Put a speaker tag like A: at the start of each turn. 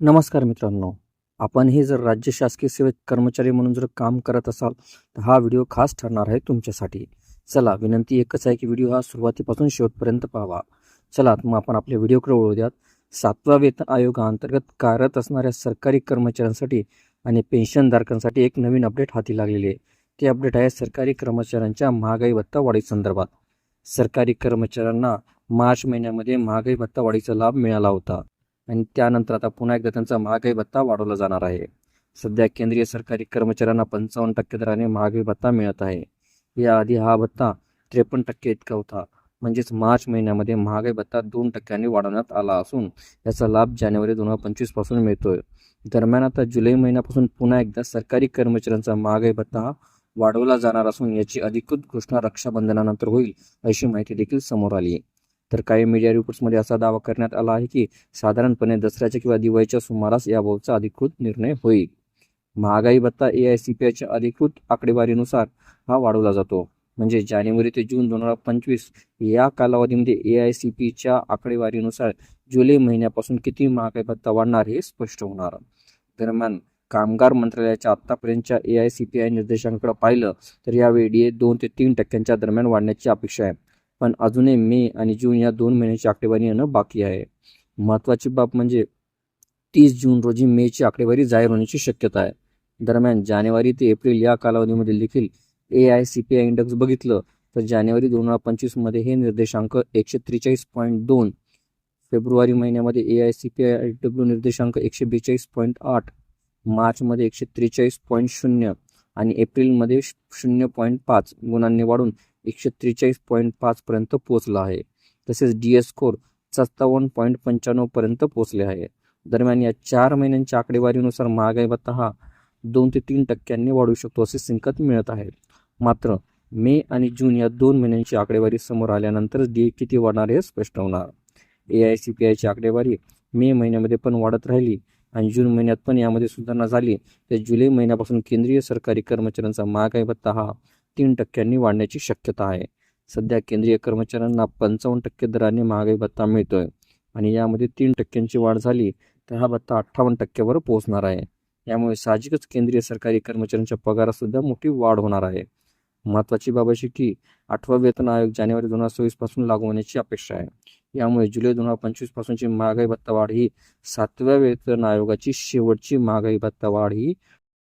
A: नमस्कार मित्रांनो आपण हे जर राज्य शासकीय सेवेत कर्मचारी म्हणून जर काम करत असाल तर हा व्हिडिओ खास ठरणार आहे तुमच्यासाठी. चला विनंती एकच आहे की व्हिडिओ हा सुरुवातीपासून शेवटपर्यंत पाहावा चला मग आपण आपल्या व्हिडिओकडे वळू द्यात सातवा वेतन आयोगाअंतर्गत कार्यरत असणाऱ्या सरकारी कर्मचाऱ्यांसाठी आणि पेन्शनधारकांसाठी एक नवीन अपडेट हाती लागलेली आहे. ते अपडेट आहे सरकारी कर्मचाऱ्यांच्या महागाई भत्ता वाढीसंदर्भात सरकारी कर्मचाऱ्यांना मार्च महिन्यामध्ये महागाई भत्ता वाढीचा लाभ मिळाला होता. आणि त्यानंतर आता पुन्हा एकदा त्यांचा महागाई भत्ता वाढवला जाणार आहे. सध्या केंद्रीय सरकारी कर्मचाऱ्यांना पंचावन्न टक्के दराने महागाई भत्ता मिळत आहे. याआधी हा भत्ता त्रेपन्न टक्के इतका होता. म्हणजेच मार्च महिन्यामध्ये महागाई भत्ता दोन टक्क्यांनी वाढवण्यात आला असून याचा लाभ जानेवारी दोन हजार पंचवीसपासून मिळतोय. दरम्यान आता जुलै महिन्यापासून पुन्हा एकदा सरकारी कर्मचाऱ्यांचा महागाई भत्ता हा वाढवला जाणार असून याची अधिकृत घोषणा रक्षाबंधनानंतर होईल अशी माहिती देखील समोर आली. तर काही मीडिया रिपोर्ट्समध्ये असा दावा करण्यात आला आहे की साधारणपणे दसऱ्याच्या किंवा दिवाळीच्या सुमारास याबाबतचा अधिकृत निर्णय होईल. महागाई भत्ता ए आय सी पी आयच्या अधिकृत आकडेवारीनुसार हा वाढवला जातो. म्हणजे जानेवारी ते जून दोन हजार पंचवीस या कालावधीमध्ये ए आय सी पीच्या आकडेवारीनुसार जुलै महिन्यापासून किती महागाई भत्ता वाढणार हे स्पष्ट होणार. दरम्यान कामगार मंत्रालयाच्या आत्तापर्यंतच्या A I C P I निर्देशांकडे पाहिलं तर यावेळी डी ए दोन ते तीन टक्क्यांच्या दरम्यान वाढण्याची अपेक्षा आहे. पण अजूनही मे आणि जून या दोन महिन्याची आकडेवारी येणं बाकी आहे. महत्त्वाची बाब म्हणजे तीस जून रोजी मेची आकडेवारी जाहीर होण्याची शक्यता आहे. दरम्यान जानेवारी ते एप्रिल या कालावधीमध्ये देखील A I C P I index बघितलं तर जानेवारी दोन हजार पंचवीसमध्ये हे निर्देशांक एकशे त्रेचाळीस पॉईंट दोन फेब्रुवारी महिन्यामध्ये A I C P I W निर्देशांक एकशे बेचाळीस पॉईंट आठ मार्चमध्ये एकशे त्रेचाळीस पॉईंट शून्य आणि एप्रिलमध्ये शून्य पॉईंट पाच गुणांनी वाढून एकशे त्रेचाळीस पॉईंट पाचपर्यंत पोहोचला आहे. तसेच डी एस स्कोर सत्तावन्न पॉईंट पंच्याण्णवपर्यंत पोहोचले आहे. दरम्यान या चार महिन्यांच्या आकडेवारीनुसार महागाई भत्ता हा दोन ते तीन टक्क्यांनी वाढू शकतो असे संकेत मिळत आहे मात्र मे आणि जून या दोन महिन्यांची आकडेवारी समोर आल्यानंतरच डी किती वाढणार हे स्पष्ट होणार. ए आय सी पी आयची आकडेवारी मे महिन्यामध्ये पण वाढत राहिली आणि जून महिन्यात पण यामध्ये सुधारणा झाली. तर जुलै महिन्यापासून केंद्रीय सरकारी कर्मचाऱ्यांचा महागाई भत्ता हा तीन टक्क्यांनी वाढण्याची शक्यता आहे. सध्या केंद्रीय कर्मचाऱ्यांना पंचावन्न टक्के दराने महागाई भत्ता मिळतोय आणि यामध्ये तीन टक्क्यांची वाढ झाली तर हा भत्ता अठ्ठावन्न टक्क्यावर पोहोचणार आहे. यामुळे साहजिकच केंद्रीय सरकारी कर्मचाऱ्यांच्या पगारात सुद्धा मोठी वाढ होणार आहे. महत्त्वाची बाब अशी की आठवा वेतन आयोग जानेवारी दोन हजार सव्वीसपासून लागू होण्याची अपेक्षा आहे. यामुळे जुलै दोन हजार पंचवीस पासूनची महागाई भत्ता वाढ ही सातव्या वेतन आयोगाची शेवटची महागाई भत्ता वाढ ही